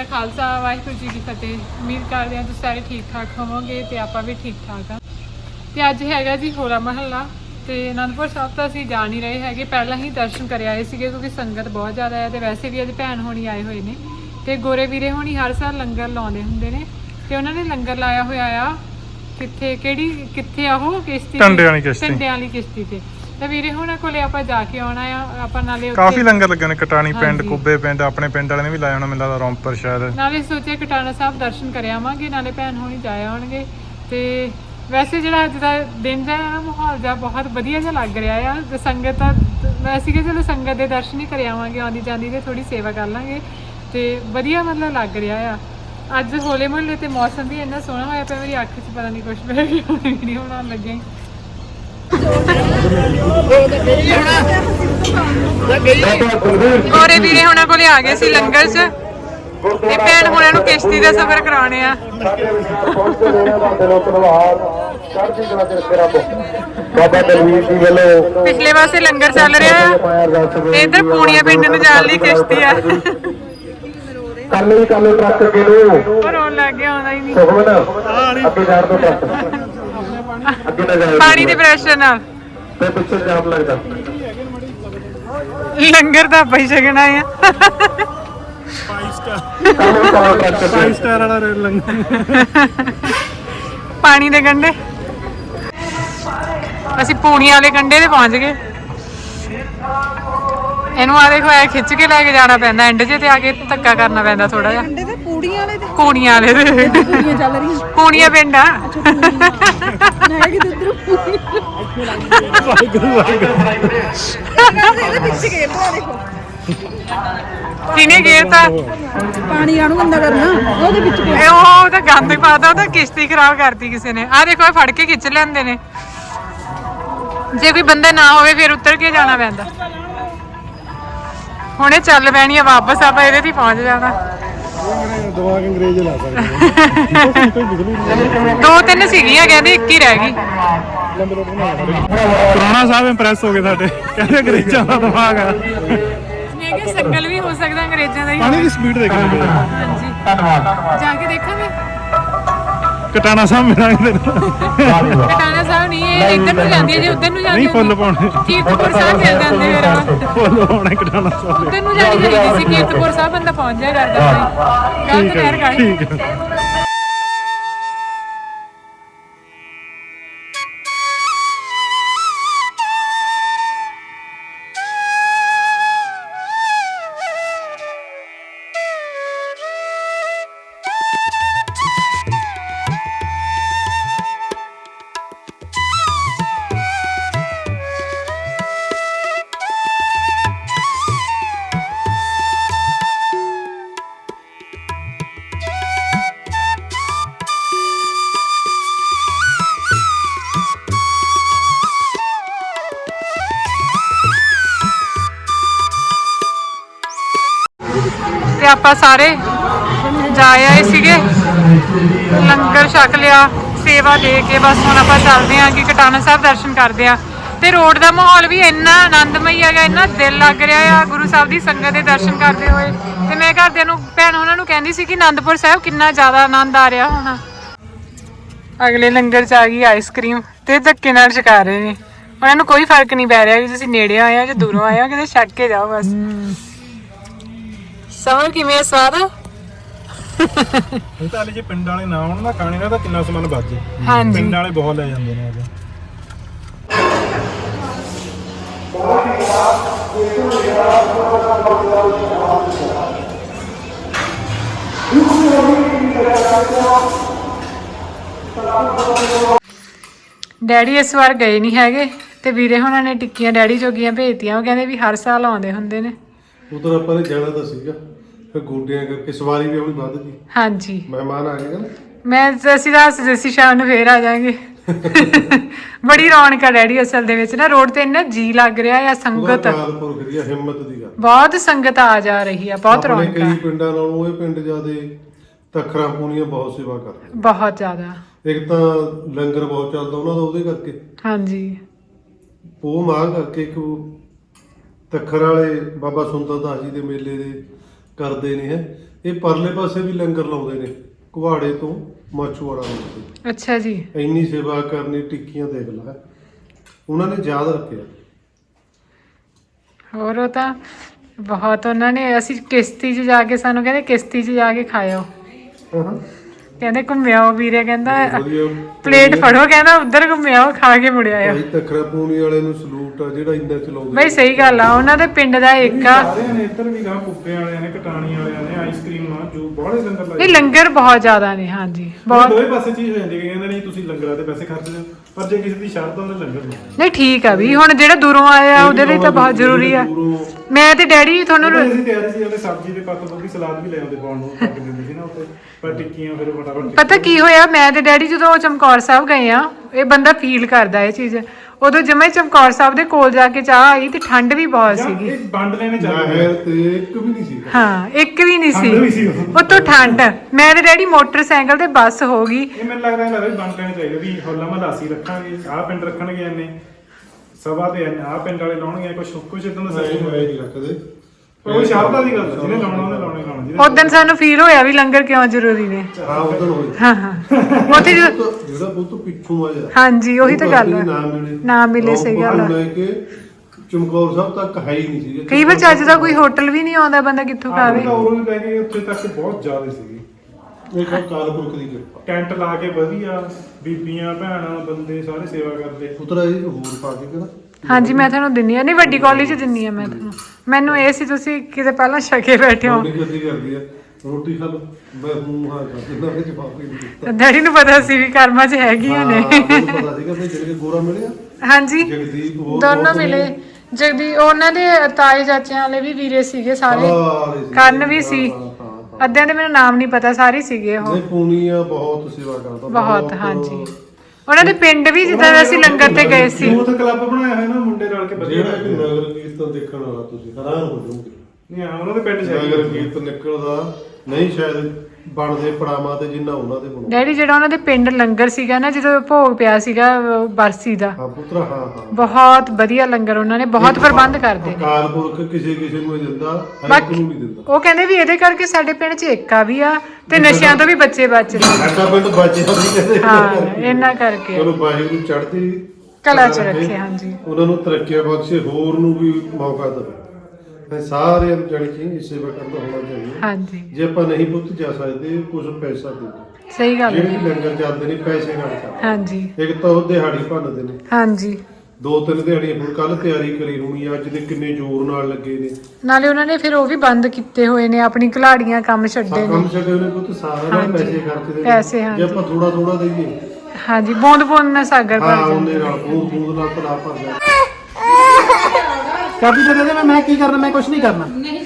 ਕਾ ਖਾਲਸਾ ਵਾਹਿਗੁਰੂ ਜੀ ਕੀ ਫਤਿਹ ਉਮੀਦ ਕਰਦੇ ਹਾਂ ਤੁਸੀਂ ਸਾਰੇ ਠੀਕ ਠਾਕ ਹੋਵੋਗੇ ਤੇ ਆਪਾਂ ਵੀ ਠੀਕ ਠਾਕ ਆ ਤੇ ਅੱਜ ਹੈਗਾ ਜੀ ਹੋਲਾ ਮਹੱਲਾ ਤੇ ਅਨੰਦਪੁਰ ਸਾਹਿਬ ਤਾਂ ਅਸੀਂ ਜਾ ਨਹੀਂ ਰਹੇ ਹੈਗੇ ਪਹਿਲਾਂ ਹੀ ਦਰਸ਼ਨ ਕਰ ਆਏ ਸੀਗੇ ਕਿਉਂਕਿ ਸੰਗਤ ਬਹੁਤ ਜ਼ਿਆਦਾ ਹੈ ਤੇ ਵੈਸੇ ਵੀ ਅੱਜ ਭੈਣ ਹੋਣੀ ਆਏ ਹੋਏ ਨੇ ਤੇ ਗੋਰੇ ਵੀਰੇ ਹੋਣੀ ਹਰ ਸਾਲ ਲੰਗਰ ਲਾਉਂਦੇ ਹੁੰਦੇ ਨੇ ਤੇ ਉਹਨਾਂ ਨੇ ਲੰਗਰ ਲਾਇਆ ਹੋਇਆ ਆ ਕਿੱਥੇ ਕਿਹੜੀ ਕਿੱਥੇ ਆ ਉਹ ਕਿਸ਼ਤੀ ਤੇ? ਟੰਡਿਆਂ ਵਾਲੀ ਕਿਸ਼ਤੀ। ਟੰਡਿਆਂ ਵਾਲੀ ਕਿਸ਼ਤੀ ਤੇ ਤੇ ਵੀਰੇ ਹੋਣਾ ਕੋਲੇ ਆਪਾਂ ਜਾ ਕੇ ਆਉਣਾ ਆ ਆਪਾਂ ਨਾਲੇ ਕਾਫੀ ਲੰਗਰ ਲੱਗੇ ਨੇ ਕਟਾਣੀ ਪਿੰਡ ਹਾਂਜੀ। ਕੁੱਬੇ ਪਿੰਡ ਆਪਣੇ ਪਿੰਡ ਵਾਲੇ ਨੇ ਵੀ ਲਾਇਆ ਹੋਣਾ ਮੈਨੂੰ ਲੱਗਦਾ ਰੌਂਪਰ ਸ਼ਾਇਦ। ਨਾਲੇ ਸੋਚਿਆ ਕਟਾਣਾ ਸਾਹਿਬ ਦਰਸ਼ਨ ਕਰ ਆਵਾਂਗੇ ਨਾਲੇ ਭੈਣ ਹੋਣੀ ਜਾ ਆਉਣਗੇ। ਤੇ ਵੈਸੇ ਜਿਹੜਾ ਅੱਜ ਦਾ ਦਿਨ ਜਿਹਾ ਹੈ ਮਾਹੌਲ ਜਿਹਾ ਬਹੁਤ ਵਧੀਆ ਜਿਹਾ ਲੱਗ ਰਿਹਾ ਆ। ਤੇ ਸੰਗਤ ਤਾਂ ਵੈਸੇ ਕਿ ਚਲੋ ਸੰਗਤ ਦੇ ਦਰਸ਼ਨ ਹੀ ਕਰ ਆਵਾਂਗੇ ਆਉਂਦੀ ਜਾਂਦੀ ਤੇ ਥੋੜੀ ਸੇਵਾ ਕਰ ਲਾਂਗੇ। ਤੇ ਵਧੀਆ ਮਤਲਬ ਲੱਗ ਰਿਹਾ ਆ। ਅੱਜ ਹੋਲੇ ਮਹੱਲੇ ਤੇ ਮੌਸਮ ਵੀ ਇੰਨਾ ਸੋਹਣਾ ਹੋਇਆ ਪਿਆ ਮੇਰੀ ਅੱਖ 'ਚ ਪਤਾ ਨਹੀਂ ਕੁਝ ਮੇਰੇ ਵੀਡੀਓ ਬਣਾਉਣ ਲੱਗੇ। ਗੋਰੇ ਵੀਰੇ ਹੁਣਾਂ ਕੋਲੇ ਆ ਗਏ ਸੀ ਲੰਗਰ 'ਚ। ਤੇ ਭੈਣ ਹੁਣਾਂ ਨੂੰ ਕਿਸ਼ਤੀ ਦਾ ਸਫ਼ਰ ਕਰਾਉਣੇ ਆ। ਬਾਬਾ ਦਲਵੀਰ ਜੀ ਵੱਲੋਂ ਪਿਛਲੇ ਪਾਸੇ ਲੰਗਰ ਚੱਲ ਰਿਹਾ ਤੇ ਇਧਰ ਪੂਣੀਆਂ ਪਿੰਡ ਨੂੰ ਜਾਣ ਲਈ ਕਿਸ਼ਤੀ ਆ। ਕੱਲ ਹੀ ਕੱਲ ਟਰੱਕ ਨੂੰ ਪਰ ਆਉਣ ਲੱਗ ਗਿਆ ਆਉਂਦਾ ਹੀ ਨਹੀਂ। ਸੁਖਮਨ ਅੱਗੇ ਜਾਣ ਤੋਂ ਟਰੱਕ ਅੱਗੇ ਨਾ ਜਾਓ ਪਾਣੀ ਦੇ ਪ੍ਰੈਸ਼ਰ ਨਾਲ। ਤੇ ਪਿੱਛੇ ਜਾਮ ਲੱਗਦਾ। ਲੰਗਰ ਦਾ ਪਈ ਛਕਣਾ ਆ। ਕੱਲ ਹੀ ਕੱਲ ਟਰੱਕ ਅੱਗੇ ਸਟਾਰ ਵਾਲਾ ਲੰਗਰ। ਪਾਣੀ ਦੇ ਕੰਢੇ। ਅਸੀਂ ਪੂਣੀਆਂ ਵਾਲੇ ਕੰਢੇ ਤੇ ਪਹੁੰਚ ਗਏ। ਇਹਨੂੰ ਆ ਦੇਖੋ ਐ ਖਿੱਚ ਕੇ ਲੈ ਕੇ ਜਾਣਾ ਪੈਂਦਾ ਐਂਡ 'ਚ ਤੇ ਆ ਕੇ ਧੱਕਾ ਕਰਨਾ ਪੈਂਦਾ ਥੋੜਾ ਜਿਹਾ। ਪੂੜੀਆਂ ਚੱਲ ਰਹੀਆਂ। ਪੂਣੀਆਂ ਪਿੰਡ ਆ। ਮੈਂ ਕਿ ਉਧਰ ਵਾਹਿਗੁਰੂ ਵਾਹਿਗੁਰੂ ਇਹਦੇ ਪਿੱਛੇ ਖੇਡਦਾ ਦੇਖੋ ਕਿਨੇ ਗੇਰਤਾ ਪਾਣੀ ਆਣੂ ਅੰਦਾ ਕਰਨਾ। ਉਹਦੇ ਵਿੱਚ ਇਹ ਉਹ ਤਾਂ ਗੰਦ ਪਾਦਾ ਉਹ ਤਾਂ ਕਿਸ਼ਤੀ ਖਰਾਬ ਕਰਤੀ ਕਿਸੇ ਨੇ। ਆ ਦੇਖੋ ਇਹ ਫੜ ਕੇ ਖਿੱਚ ਲੈਂਦੇ ਨੇ। ਜੇ ਕੋਈ ਬੰਦਾ ਨਾ ਹੋਵੇ ਫਿਰ ਉਤਰ ਕੇ ਜਾਣਾ ਪੈਂਦਾ। ਹੁਣੇ ਚੱਲ ਪੈਣੀ ਆ ਵਾਪਸ ਆਪਾਂ ਇਹਦੇ ਤੇ ਹੀ ਪਹੁੰਚ ਜਾਣਾ। ਦਿਮਾਗ ਅੰਗਰੇਜ਼ ਲਾ ਸਕਦੇ ਦੋ ਤਿੰਨ ਸੀਗੀਆਂ ਕਹਿੰਦੇ ਇੱਕ ਹੀ ਰਹਿ ਗਈ। ਪੁਰਾਣਾ ਸਾਹਿਬ ਇੰਪ੍ਰੈਸ ਹੋ ਗਏ ਸਾਡੇ। ਕਹਿੰਦੇ ਅੰਗਰੇਜ਼ਾਂ ਦਾ ਦਿਮਾਗ ਆ। ਮੈਂ ਕਿਹਾ ਸੰਗਲ ਵੀ ਹੋ ਸਕਦਾ ਅੰਗਰੇਜ਼ਾਂ ਦਾ ਹੀ ਪਾਣੀ ਦੀ ਸਪੀਡ ਦੇਖਣੀ ਹਾਂਜੀ। ਜਾ ਕੇ ਦੇਖਾਂਗੇ। ਕਟਾਣਾ ਸਾਹਿਬ ਮਿਲਾਂਗੇ ਕਟਾਣਾ ਸਾਹਿਬ ਨਹੀਂ ਇਹ ਇੱਧਰ ਨੂੰ ਜਾਂਦੀ ਹੈ ਜੇ ਉੱਧਰ ਨੂੰ ਜਾਂਦੀ ਨਹੀਂ ਫੁੱਲ ਪਾਉਣੇ। ਕੀਰਤਪੁਰ ਸਾਹਿਬ ਚੱਲ ਜਾਂਦੇ ਫਿਰ ਫੁੱਲ ਪਾਉਣੇ ਕਟਾਣਾ ਸਾਹਿਬ। ਉੱਧਰ ਨੂੰ ਜਾਣੀ ਚਾਹੀਦੀ ਸੀ ਕੀਰਤਪੁਰ ਸਾਹਿਬ ਬੰਦਾ ਪਹੁੰਚ ਜਾਇਆ ਕਰਦਾ ਸੀ ਹੈ। ਕਰ ਠੀਕ ਹੈ। ਆਪਾਂ ਸਾਰੇ ਜਾ ਆਏ ਸੀਗੇ। ਲੰਗਰ ਛਕ ਲਿਆ, ਸੇਵਾ ਦੇ ਕੇ ਬਸ ਹੁਣ ਆਪਾਂ ਚੱਲਦੇ ਆਂ ਕਿ ਕਟਾਣਾ ਸਾਹਿਬ ਦਰਸ਼ਨ ਕਰਦੇ ਆਂ ਤੇ ਰੋਡ ਦਾ ਮਾਹੌਲ ਵੀ ਇੰਨਾ ਆਨੰਦਮਈ ਹੈਗਾ, ਇੰਨਾ ਦਿਲ ਲੱਗ ਰਿਹਾ ਆ ਗੁਰੂ ਸਾਹਿਬ ਦੀ ਸੰਗਤ ਦੇ ਦਰਸ਼ਨ ਕਰਦੇ ਹੋਏ। ਤੇ ਮੈਂ ਘਰਦਿਆਂ ਨੂੰ, ਭੈਣ ਉਹਨਾਂ ਨੂੰ ਕਹਿੰਦੀ ਸੀ ਕਿ ਆਨੰਦਪੁਰ ਸਾਹਿਬ ਕਿੰਨਾ ਜ਼ਿਆਦਾ ਆਨੰਦ ਆ ਰਿਹਾ ਹੋਣਾ। ਅਗਲੇ ਲੰਗਰ ਚ ਆ ਗਈ ਆਈਸਕ੍ਰੀਮ ਤੇ ਧੱਕੇ ਨਾਲ ਛਕਾ ਰਹੇ ਨੇ। ਉਹਨਾਂ ਨੂੰ ਕੋਈ ਫ਼ਰਕ ਨਹੀਂ ਪੈ ਰਿਹਾ ਕਿ ਤੁਸੀਂ ਨੇੜੇ ਆਏ ਆ ਜਾਂ ਦੂਰੋਂ ਆਏ ਆ, ਕਿਤੇ ਛੱਕ ਕੇ ਜਾਓ ਬਸ। ਸਮਰ ਕਿਵੇਂ ਆ ਸਵਾਦ? ਇਹ ਤਾਂ ਹਲੇ ਜੇ ਪਿੰਡ ਵਾਲੇ ਨਾ ਆਉਣ ਨਾ ਖਾਣੇ ਨਾਲ ਤਾਂ ਕਿੰਨਾ ਸਮਾਨ ਬਚ ਜੇ। ਹਾਂਜੀ। ਪਿੰਡ ਵਾਲੇ ਬਹੁਤ ਲੈ ਜਾਂਦੇ ਨੇ ਅੱਜ। ਡੈਡੀ ਇਸ ਵਾਰ ਗਏ ਨਹੀਂ ਹੈਗੇ ਤੇ ਵੀਰੇ ਹੁਣਾਂ ਨੇ ਟਿੱਕੀਆਂ ਡੈਡੀ ਜੋਗੀਆਂ ਭੇਜਤੀਆਂ ਉਹ ਕਹਿੰਦੇ ਵੀ ਹਰ ਸਾਲ ਆਉਂਦੇ ਹੁੰਦੇ ਨੇ। ਉਧਰ ਆਪਾਂ ਨੇ ਜਾਣਾ ਤਾਂ ਸੀਗਾ। ਫਿਰ ਗੋਡਿਆਂ ਕਰਕੇ ਸਵਾਰੀ ਵੀ ਆਪਣੀ ਵੱਧ ਗਈ। ਹਾਂਜੀ। ਮਹਿਮਾਨ ਆ ਗਏ ਨਾ। ਮੈਂ ਅਸੀਂ ਦੱਸਦੇ ਸੀ ਸ਼ਾਮ ਨੂੰ ਫੇਰ ਆ ਜਾਾਂਗੇ ਬੜੀ ਰੌਣਕ ਆ ਡੈਡੀ ਅਸਲ ਦੇ ਵਿੱਚ ਨਾ ਰੋਡ ਤੇ ਇੰਨਾ ਜੀ ਲੱਗ ਰਿਹਾ ਆ ਸੰਗਤ। ਕਾਲਪੁਰ ਖੜੀਆ ਹਿੰਮਤ ਦੀ ਗੱਲ। ਬਹੁਤ ਸੰਗਤ ਆ ਜਾ ਰਹੀ ਆ ਬਹੁਤ ਆਪਣੇ ਰੌਣਕ ਆ। ਕਈ ਪਿੰਡਾਂ ਨਾਲੋਂ ਇਹ ਪਿੰਡ ਜਿਆਦੇ ਤਖਰਾਂ ਪੂਣੀਆਂ ਬਹੁਤ ਸੇਵਾ ਕਰਦੇ ਬਹੁਤ ਜ਼ਿਆਦਾ। ਇੱਕ ਤਾਂ ਲੰਗਰ ਬਹੁਤ ਚੱਲਦਾ ਉਹਨਾਂ ਦਾ ਉਹਦੇ ਕਰਕੇ। ਹਾਂਜੀ। ਉਹ ਮਾਂ ਕਰਕੇ ਉਹ ਤਖਰ ਵਾਲੇ ਬਾਬਾ ਸੁੰਦਰ ਦਾਸ ਜੀ ਦੇ ਮੇਲੇ ਦੇ ਕਰਦੇ ਨੇ ਹੈ। ਇਹ ਪਰਲੇ ਪਾਸੇ ਵੀ ਲੰਗਰ ਲਾਉਂਦੇ ਨੇ ਕੁਹਾੜੇ ਤੋਂ ਮਾਛੂਵਾੜਾ ਲਾਉਂਦੇ ਅੱਛਾ ਜੀ। ਇੰਨੀ ਸੇਵਾ ਕਰਨੀ ਟਿੱਕੀਆਂ ਦੇਖ ਲੈ ਉਹਨਾਂ ਨੇ ਯਾਦ ਰੱਖਿਆ। ਹੋਰ ਉਹ ਤਾਂ ਬਹੁਤ ਉਹਨਾਂ ਨੇ ਅਸੀਂ ਕਿਸ਼ਤੀ 'ਚ ਜਾ ਕੇ ਸਾਨੂੰ ਕਹਿੰਦੇ ਕਿਸ਼ਤੀ 'ਚ ਜਾ ਕੇ ਖਾਇਓ। ਹਾਂ। ਕਹਿੰਦੇ ਘੁੰਮਿਆਓ ਵੀਰੇ ਕਹਿੰਦਾ ਵਧੀਆ ਪਲੇਟ ਫੜੋ ਕਹਿੰਦਾ ਉਧਰ ਘੁੰਮਿਆਓ ਖਾ ਕੇ ਮੁੜ ਆਇਓ। ਭਾਈ ਤਖਰਾ ਪੂਣੀ ਵਾਲੇ ਨੂੰ ਸਲੂਟ ਆ ਜਿਹੜਾ ਇੰਨਾ ਚਲਾਉਂਦੇ ਬਈ ਸਹੀ ਗੱਲ ਆ ਉਹਨਾਂ ਦੇ ਪਿੰਡ ਦਾ ਇੱਕ ਆ। ਸਾਰਿਆਂ ਨੇ ਇੱਧਰ ਵੀ ਗਾ ਕੁੱਪੇ ਵਾਲਿਆਂ ਨੇ ਕਟਾਣੀ ਵਾਲਿਆਂ ਨੇ ਆਈਸਕ੍ਰੀਮ ਆ ਜੋ ਬਾਹਲੇ ਲੰਗਰ ਲਾਏ ਇਹ ਲੰਗਰ ਬਹੁਤ ਜ਼ਿਆਦਾ ਨੇ ਹਾਂਜੀ ਬਹੁਤ। ਦੋਵੇਂ ਪਾਸੇ ਚੀਜ਼ ਹੋ ਜਾਂਦੀ ਹੈ ਕਹਿੰਦੇ ਨਹੀਂ ਤੁਸੀਂ ਲੰਗਰਾਂ ਤੇ ਪੈਸੇ ਖਰਚ ਦਿਓ। ਪਰ ਜੇ ਕਿਸੇ ਦੀ ਸ਼ਰਤ ਆ ਉਹਨੇ ਲੰਗਰ ਲਾਉਣਾ ਨਹੀਂ ਠੀਕ ਆ ਵੀ ਹੁਣ ਜਿਹੜਾ ਦੂਰੋਂ ਆਇਆ ਉਹਦੇ ਲਈ ਤਾਂ ਬਹੁਤ ਜ਼ਰੂਰੀ ਆ। ਦੂਰੋਂ ਮੈਂ ਤੇ ਡੈਡੀ ਤੁਹਾਨੂੰ ਅਸੀਂ ਤਿਆਰੀ ਸੀ ਉਹਦੇ ਸਬਜ਼ੀ ਦੇ ਪੱਤ ਗੋਭੀ ਸਲਾਦ ਵੀ ਲੈ ਆਉਂਦੇ ਪਾਉਣ ਨੂੰ ਕੱਟ ਦਿੰਦੇ ਸੀ ਨਾ ਉੱਤੇ ਪਰ ਟਿੱਕੀਆਂ ਫਿਰ ਫਟਾਫਟ ਪਤਾ ਕੀ ਹੋਇਆ ਮੈਂ ਤੇ ਡੈਡੀ ਜਦੋਂ ਚਮਕੌਰ ਸਾਹਿਬ ਗਏ ਆ ਇਹ ਬੰਦਾ ਫੀਲ ਕਰਦਾ ਇਹ ਚੀਜ਼। ਉਦੋਂ ਜਮੇ ਚਮਕੌਰ ਸਾਹਿਬ ਦੇ ਕੋਲ ਜਾ ਕੇ ਚਾਹ ਆਈ ਤੇ ਠੰਡ ਵੀ ਬਹੁਤ ਸੀਗੀ। ਇਹ ਵੰਡ ਲੈਣੇ ਚਾਹੀਦੇ ਨਹਿਰ ਤੇ ਇੱਕ ਵੀ ਨਹੀਂ ਸੀ। ਹਾਂ ਇੱਕ ਵੀ ਨਹੀਂ ਠੰਡ ਵੀ ਸੀ ਸੀ ਉਦੋਂ। ਉਤੋਂ ਠੰਡ। ਮੈਂ ਤੇ ਡੈਡੀ ਮੋਟਰਸਾਈਕਲ ਤੇ ਬੱਸ ਹੋ ਗਈ। ਇਹ ਮੈਨੂੰ ਲੱਗਦਾ ਹੈ ਵੀ ਵੰਡ ਲੈਣੇ ਚਾਹੀਦੇ ਵੀ ਹੋਲਾ ਮਹੱਲਾ ਅਸੀਂ ਰੱਖਾਂਗੇ ਆਹ ਪਿੰਡ ਰੱਖਣਗੇ ਇਹਨੇ ਸਭਾ ਤੇ ਇਹਨੇ ਆਹ ਪਿੰਡ ਵਾਲੇ ਲਾਉਣਗੇ ਕੁਝ ਕੁਝ ਇਦਾਂ ਦਾ ਨਹੀਂ ਸਿਸਟਮ ਹੋਏ ਨਹੀਂ ਰੱਖਦੇ। ਕੋਈ ਸ਼ਰਤਾਂ ਦੀ ਗੱਲ ਨਹੀਂ, ਜਿਹਨੇ ਲਾਉਣਾ ਉਹਨੇ ਲਾਉਣੇ ਲਾਉਣਾ ਜਿਹਨੇ ਉਦੋਂ ਸਾਨੂੰ ਫੀਲ ਹੋਇਆ ਵੀ ਲੰਗਰ ਕਿਉਂ ਜ਼ਰੂਰੀ ਨੇ। ਹਾਂ ਉਧਰ ਹਾਂ ਹਾਂ। ਉੱਥੇ ਜਦੋਂ ਜਿਹੜਾ ਬਹੁਤ ਪਿੱਛੋਂ ਆਇਆ ਹਾਂਜੀ ਉਹੀ ਤਾਂ ਗੱਲ ਹੈ ਹੈ। ਨਾ ਮਿਲੇ। ਨਾ ਮਿਲੇ, ਸਹੀ ਗੱਲ ਕੇ ਚਮਕੌਰ ਸਾਹਿਬ ਤੱਕ ਹੈ ਹੀ ਨਹੀਂ ਸੀਗਾ ਕਈ ਵਾਰ ਚੱਜ ਦਾ ਕੋਈ ਹੋਟਲ ਵੀ ਨਹੀਂ ਆਉਂਦਾ ਬੰਦਾ ਕਿੱਥੋਂ ਖਾਵੇ। ਉਹ ਵੀ ਲੈ ਕੇ ਉੱਥੇ ਤੱਕ ਬਹੁਤ ਜ਼ਿਆਦਾ ਸੀਗੀ। ਇਹ ਕਾਲਪੁਰਖ ਦੀ ਕਿਰਪਾ। ਟੈਂਟ ਲਾ ਕੇ ਵਧੀਆ ਬੀਬੀਆਂ ਭੈਣਾਂ ਬੰਦੇ ਸਾਰੇ ਸੇਵਾ ਕਰਦੇ। ਉਤਰਾ ਇਹ ਹੋਰ ਪਾ ਕੇ ਕਿਹੜਾ? ਹਾਂਜੀ ਮੈਂ ਤੁਹਾਨੂੰ ਦਿੰਨੀ ਆ। ਨਹੀਂ ਵੱਡੀ ਕਾਲਜ ਦਿੰਨੀ ਆ ਮੈਂ ਤੁਹਾਨੂੰ। ਮੈਨੂੰ ਇਹ ਸੀ ਤੁਸੀਂ ਕਿਤੇ ਪਹਿਲਾਂ ਛਕੇ ਬੈਠੇ ਹੋ। ਰੋਟੀ ਕਰਦੀ ਕਰਦੀ ਆ। ਰੋਟੀ ਖਾ ਲਓ। ਮੈਂ ਹੂੰ ਹਾਂ ਕਰ ਦਿੰਦਾ ਵਿੱਚ ਜਵਾਬ ਹੀ ਨਹੀਂ ਦਿੱਤਾ। ਡੈਡੀ ਨੂੰ ਪਤਾ ਸੀ ਵੀ ਕਰਮਾਂ 'ਚ ਹੈਗੀਆਂ ਨੇ। ਪਤਾ ਸੀਗਾ ਵੀ ਜਿਹੜੇ ਗੋਰਾ ਮਿਲਿਆ। ਹਾਂਜੀ। ਜਗਦੀਪ ਹੋਰ ਦੋਨੋਂ ਮਿਲੇ। ਜਗਦੀ ਉਹਨਾਂ ਦੇ ਤਾਏ ਚਾਚਿਆਂ ਵਾਲੇ ਵੀ ਵੀਰੇ ਸੀਗੇ ਸਾਰੇ। ਕੰਨ ਵੀ ਸੀ। ਅੱਧਿਆਂ ਦੇ ਮੈਨੂੰ ਨਾਮ ਨਹੀਂ ਪਤਾ ਸਾਰੇ ਸੀਗੇ ਉਹ। ਨਹੀਂ ਪੂਨੀਆ ਬਹੁਤ ਸੇਵਾ ਕਰਦਾ। ਬਹੁਤ ਹਾਂਜੀ। ਉਹਨਾਂ ਦੇ ਪਿੰਡ ਵੀ ਜਿੱਦਾਂ ਅਸੀਂ ਲੰਗਰ ਤੇ ਗਏ ਸੀ। ਯੂਥ ਕਲੱਬ ਬਣਾਇਆ ਹੋਇਆ ਨਾ ਮੁੰਡੇ ਰਲ ਕੇ ਵਧੀਆ ਜਿਹੜਾ ਕਿ। ਨਗਰ ਕੀਰਤਨ ਦੇਖਣ ਵਾਲਾ ਤੁਸੀਂ ਹੈਰਾਨ ਹੋ ਜਾਓਗੇ। ਨਹੀਂ ਹਾਂ ਉਹਨਾਂ ਦੇ ਪਿੰਡ ਚ ਨਗਰ ਹੈਗੀ ਕੀਰਤਨ ਨਿਕਲਦਾ ਨਹੀਂ ਸ਼ਾਇਦ ਬਣਦੇ ਪੜਾਵਾਂ ਤੇ ਜਿੰਨਾ ਉਹਨਾਂ ਦੇ ਬਣੋ। ਡੈਡੀ ਜਿਹੜਾ ਉਹਨਾਂ ਦੇ ਪਿੰਡ ਲੰਗਰ ਸੀਗਾ ਨਾ ਜਦੋਂ ਭੋਗ ਪਿਆ ਸੀਗਾ ਬਰਸੀ ਦਾ। ਹਾਂ ਪੁੱਤਰਾ ਹਾਂ ਹਾਂ। ਬਹੁਤ ਵਧੀਆ ਲੰਗਰ ਉਹਨਾਂ ਨੇ ਬਹੁਤ ਪ੍ਰਬੰਧ ਕਰਦੇ। ਨੇ ਅਕਾਲ ਪੁਰਖ ਕਿਸੇ ਕਿਸੇ ਨੂੰ ਹੀ ਦਿੰਦਾ ਹਰ ਇੱਕ ਨੂੰ ਨਹੀਂ ਦਿੰਦਾ। ਉਹ ਕਹਿੰਦੇ ਵੀ ਇਹਦੇ ਕਰਕੇ ਸਾਡੇ ਪਿੰਡ 'ਚ ਏਕਾ ਵੀ ਆ ਤੇ ਨਸ਼ਿਆਂ ਤੋਂ ਵੀ ਬੱਚੇ ਬਚਦੇ ਸਾਡਾ ਪਿੰਡ ਬਚਿਆ ਨਹੀਂ ਕਹਿੰਦੇ। ਹਾਂ ਇਹਨਾਂ ਕਰਕੇ। ਚਲੋ ਵਾਹਿਗੁਰੂ ਚੜ੍ਹਦੀ ਕਲਾ 'ਚ ਰੱਖੇ ਹਾਂਜੀ। ਉਹਨਾਂ ਨੂੰ ਤਰੱਕੀਆਂ ਬਖਸ਼ੇ ਹੋਰ ਨੂੰ ਵੀ ਮੌਕਾ ਦੇਵੇ। ਮੈਂ ਸਾਰਿਆਂ ਨੂੰ ਜਾਣੀ ਕਿ ਸੇਵਾ ਕਰਦਾ ਹੋਣਾ ਚਾਹੀਦਾ। ਹਾਂਜੀ। ਜੇ ਆਪਾਂ ਨਹੀਂ ਪੁੱਤ ਜਾ ਸਕਦੇ ਕੁਝ ਪੈਸਾ ਦੇ ਦਿਓ। ਸਹੀ ਗੱਲ ਜਿਹੜੇ ਹੈ ਲੰਗਰ ਚੱਲਦੇ ਨੇ ਪੈਸੇ ਨਾਲ ਚੱਲਦੇ ਹਾਂਜੀ। ਇੱਕ ਤਾਂ ਉਹ ਦਿਹਾੜੀ ਭੰਨਦੇ ਨੇ। ਹਾਂਜੀ। ਦੋ ਤਿੰਨ ਦਿਹਾੜੀਆਂ ਹੁਣ ਕੱਲ ਤਿਆਰੀ ਕਰੀ ਹੋਣੀ ਆ, ਅੱਜ ਦੇ ਕਿੰਨੇ ਜ਼ੋਰ ਨਾਲ ਲੱਗੇ ਨੇ। ਨਾਲੇ ਉਹਨਾਂ ਨੇ ਫਿਰ ਉਹ ਵੀ ਬੰਦ ਕੀਤੇ ਹੋਏ ਨੇ ਆਪਣੀ ਘਲਾੜੀਆਂ ਕੰਮ ਛੱਡੇ ਨੇ। ਕੰਮ ਛੱਡੇ ਉਹਨੇ ਪੁੱਤ ਸਾਰਾ ਹਾਂਜੀ। ਪੈਸੇ ਖਰਚਦੇ ਨੇ। ਪੈਸੇ, ਜੇ ਹਾਂਜੀ। ਆਪਾਂ ਥੋੜਾ ਥੋੜਾ ਦਈਏ। ਹਾਂਜੀ ਬੂੰਦ ਬੂੰਦ ਨਾਲ ਸਾਗਰ ਹਾਂ ਭਰ ਉਹਨੇ ਜਾਂਦਾ ਨਾਲ ਬੂੰਦ ਬੂੰਦ ਨਾਲ ਤਲਾ ਭਰਦਾ ਚਾਬੀ ਦੇ ਦੇ ਦੇ ਮੈਂ- ਮੈਂ ਕੀ ਕਰਨਾ ਮੈਂ ਕੁਝ ਨਹੀਂ ਕਰਨਾ।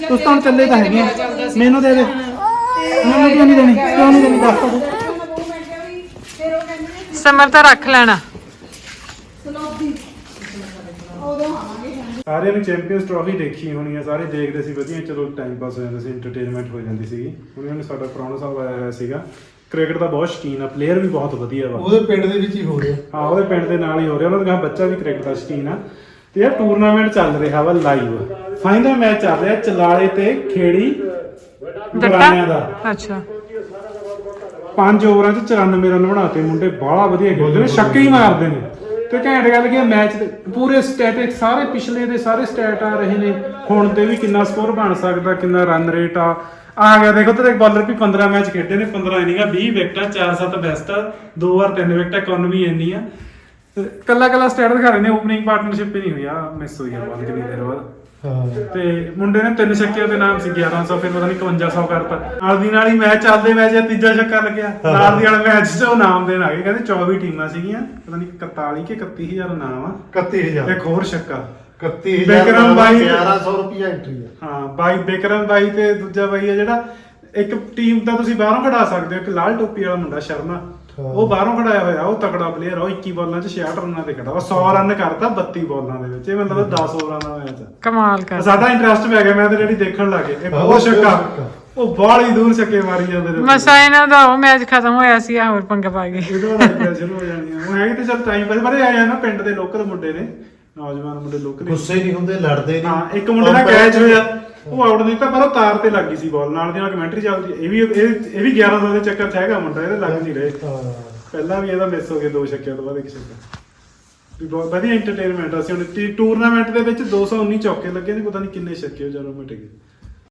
ਤੁਸੀਂ ਤਾਂ ਹੁਣ ਚੱਲੇ ਤਾਂ ਹੈਗੇ ਆ। ਮੈਨੂੰ ਦੇ ਦੇ। ਮੈਨੂੰ ਕਿਉਂ ਨਹੀਂ ਦੇਣੀ? ਕਿਉਂ ਨਹੀਂ ਦੇਣੀ? ਦੱਸ ਤੂੰ ਸਮਰਤਾ ਰੱਖ ਲੈਣਾ। ਸਾਰਿਆਂ ਨੇ ਚੈਂਪੀਅਨਸ ਟਰਾਫੀ ਦੇਖੀ ਹੋਣੀ ਆ। ਸਾਰੇ ਦੇਖਦੇ ਸੀ ਵਧੀਆ। ਚਲੋ ਟਾਈਮ ਪਾਸ ਹੋ ਜਾਂਦਾ ਸੀ ਐਂਟਰਟੇਨਮੈਂਟ ਹੋ ਜਾਂਦੀ ਸੀਗੀ। ਉਹਨਾਂ ਨੇ ਸਾਡਾ ਪ੍ਰਾਹੁਣਾ ਸਾਹਿਬ ਆਇਆ ਹੋਇਆ ਸੀਗਾ। ਕ੍ਰਿਕਟ ਦਾ ਬਹੁਤ ਸ਼ੌਕੀਨ ਆ। ਪਲੇਅਰ ਵੀ ਬਹੁਤ ਵਧੀਆ ਵਾ। ਉਹਦੇ ਪਿੰਡ ਦੇ ਵਿੱਚ ਹੀ ਹੋ ਰਿਹਾ। ਹਾਂ ਉਹਦੇ ਪਿੰਡ ਦੇ ਨਾਲ ਹੀ ਹੋ ਰਿਹਾ। ਉਹਨਾਂ ਦਾ ਬੱਚਾ ਵੀ ਕ੍ਰਿਕਟ ਦਾ ਸ਼ੌਕੀਨ ਆ। ਤੇ ਇਹ ਟੂਰਨਾਮੈਂਟ ਚੱਲ ਰਿਹਾ ਵਾ ਲਾਈਵ ਫਾਈਨਲ ਮੈਚ ਚੱਲ ਰਿਹਾ ਚਲਾਲੇ ਤੇ ਖੇੜੀ ਗਰਾਨਿਆਂ ਦਾ। ਅੱਛਾ। ਪੰਜ ਓਵਰਾਂ 'ਚ 94 ਰਨ ਬਣਾਤੇ ਮੁੰਡੇ ਬਾਹਲਾ ਵਧੀਆ ਖੇਡਦੇ ਨੇ ਛੱਕੇ ਹੀ ਮਾਰਦੇ ਨੇ। ਤੇ ਘੈਂਟ ਗੱਲ ਕੀ ਮੈਚ ਦੇ ਪੂਰੇ ਸਟੈਟਿਕ ਸਾਰੇ ਪਿਛਲੇ ਦੇ ਸਾਰੇ ਸਟੈਟ ਆ ਰਹੇ ਨੇ। ਹੁਣ ਤੇ ਵੀ ਕਿੰਨਾ ਸਕੋਰ ਬਣ ਸਕਦਾ ਕਿੰਨਾ ਰਨ ਰੇਟ ਆ। ਆ ਗਿਆ ਦੇਖੋ ਤੇ ਬਾਲਰ ਵੀ 15 ਮੈਚ ਖੇਡੇ ਨੇ 15 ਇਨਿੰਗਾਂ 20 ਵਿਕਟਾਂ 4-7 ਬੈਸਟ ਦੋ ਵਾਰ ਤਿੰਨ ਵਿਕਟਾਂ ਇਕਨੋਮੀ ਇੰਨੀ ਆ। ਕੱਲਾ ਕੱਲਾ ਸਟੈਟ ਦਿਖਾ ਰਹੇ ਨੇ ਓਪਨਿੰਗ ਪਾਰਟਨਰਸ਼ਿਪ ਹੀ ਨਹੀਂ ਹੋਈ ਆ ਮਿਸ ਹੋਈ ਆ ਬਾਲ ਕਿੰਨੀ ਦੇਰ ਬਾਅਦ। ਹਾਂ। ਤੇ ਮੁੰਡੇ ਨੇ ਤਿੰਨ ਛੱਕਿਆਂ ਦੇ ਨਾਮ ਸੀ 1100 ਫਿਰ ਪਤਾ ਨਹੀਂ 5100 ਕਰਤਾ। ਨਾਲ ਦੀ ਨਾਲ ਹੀ ਮੈਚ ਚੱਲਦੇ ਮੈਚ ਤੀਜਾ ਛੱਕਾ ਲੱਗਿਆ। ਨਾਲ ਦੀ ਵਾਲੇ ਮੈਚ 'ਚ ਉਹ ਨਾਮ ਦੇਣ ਆ ਗਏ ਕਹਿੰਦੇ 24 ਟੀਮਾਂ ਸੀਗੀਆਂ ਪਤਾ ਨਹੀਂ 41 ਕਿ 31000 ਨਾਮ ਆ। 31000 ਇੱਕ ਹੋਰ ਛੱਕਾ। 31000 ਬਿਕਰਮ ਬਾਈ- 1100 ਰੁਪਿਆ ਐਂਟਰੀ ਆ। ਹਾਂ ਬਾਈ ਬਿਕਰਮ ਬਾਈ ਤੇ ਦੂਜਾ ਬਾਈ ਆ ਜਿਹੜਾ ਇੱਕ ਟੀਮ ਤਾਂ ਤੁਸੀਂ ਬਾਹਰੋਂ ਖੜਾ ਸਕਦੇ ਹੋ ਇੱਕ ਲਾਲ ਟੋਪੀ ਵਾਲਾ ਮੁੰਡਾ ਸ਼ਰਮਾ। ਉਹ ਬਾਹਰੋਂ ਖੜਾਇਆ ਹੋਇਆ ਉਹ ਤਕੜਾ ਪਲੇਅਰ ਆ ਉਹ 21 ਬਾਲਾਂ 'ਚ 66 ਰਨਾਂ ਤੇ ਖੜਾ ਵਾ 100 ਰਨ ਕਰਤਾ 32 ਬਾਲਾਂ ਦੇ ਵਿੱਚ। ਇਹ ਮੈਨੂੰ ਲੱਗਦਾ 10 ਓਵਰਾਂ ਦਾ ਮੈਚ ਆ। ਕਮਾਲ ਕਰ। ਸਾਡਾ ਇੰਟਰਸਟ ਪੈ ਗਿਆ ਮੈਂ ਤੇ ਜਿਹੜੀ ਦੇਖਣ ਲੱਗੇ ਇੱਕ ਹਾਂ, ਹੋਰ ਉਹ ਛੱਕਾ। ਉਹ ਬਾਹਲੀ ਦੂਰ ਛੱਕੇ ਮਾਰੀ ਜਾਂਦੇ ਨੇ। ਮਸਾ ਇਹਨਾਂ ਦਾ ਉਹ ਮੈਚ ਖਤਮ ਹੋਇਆ ਸੀ ਆ ਹੋਰ ਪੰਗਾ ਪਾ ਗਏ। ਇਹਦੇ ਨਾਲ ਸ਼ੁਰੂ ਹੋ ਜਾਣੀ ਆ। ਉਹ ਹੈਗੇ ਤੇ ਚਲ ਟਾਈਮ ਪਾਸ ਪਰ ਇਹ ਆਇਆ ਨਾ ਪਿੰਡ ਦੇ ਲੋਕਲ ਮੁੰਡੇ ਨੇ। ਨੌਜਵਾਨ ਮੁੰਡੇ ਲੋਕਲ ਗੁੱਸੇ ਨਹੀਂ ਹੁੰਦੇ ਲੜਦੇ ਨਹੀਂ। ਹਾਂ ਇੱਕ ਮੁੰਡੇ ਨਾਲ ਕੈਚ ਹੋਇਆ। ਉਹ ਆਊਟ ਨਹੀਂ ਪਰ ਉਹ ਤਾਰ ਤੇ ਲੱਗੀ ਸੀ ਬਾਲ ਨਾਲ ਦੀ ਨਾਲ ਕਮੈਂਟਰੀ ਚੱਲਦੀ ਇਹ ਵੀ, ਇਹ ਇਹ ਵੀ 1100 ਦੇ ਚੱਕਰ 'ਚ ਹੈਗਾ ਮੁੰਡਾ, ਇਹਦੇ ਲੱਗ ਨਹੀਂ ਰਹੇ। ਪਹਿਲਾਂ ਵੀ ਇਹਦਾ ਮਿਸ ਹੋ ਗਿਆ ਦੋ ਛੱਕਿਆਂ ਤੋਂ ਬਾਅਦ, ਇੱਕ ਛੱਕਾ। ਵੀ ਬਹੁਤ ਵਧੀਆ ਐਂਟਰਟੇਨਮੈਂਟ ਅਸੀਂ ਹੁਣ ਟੂਰਨਾਮੈਂਟ ਦੇ ਵਿੱਚ 219 ਚੌਕੇ ਲੱਗੇ ਨੇ, ਪਤਾ ਨਹੀਂ ਕਿੰਨੇ ਛੱਕੇ ਉਹ ਜਦੋਂ ਮਿਟ ਗਏ।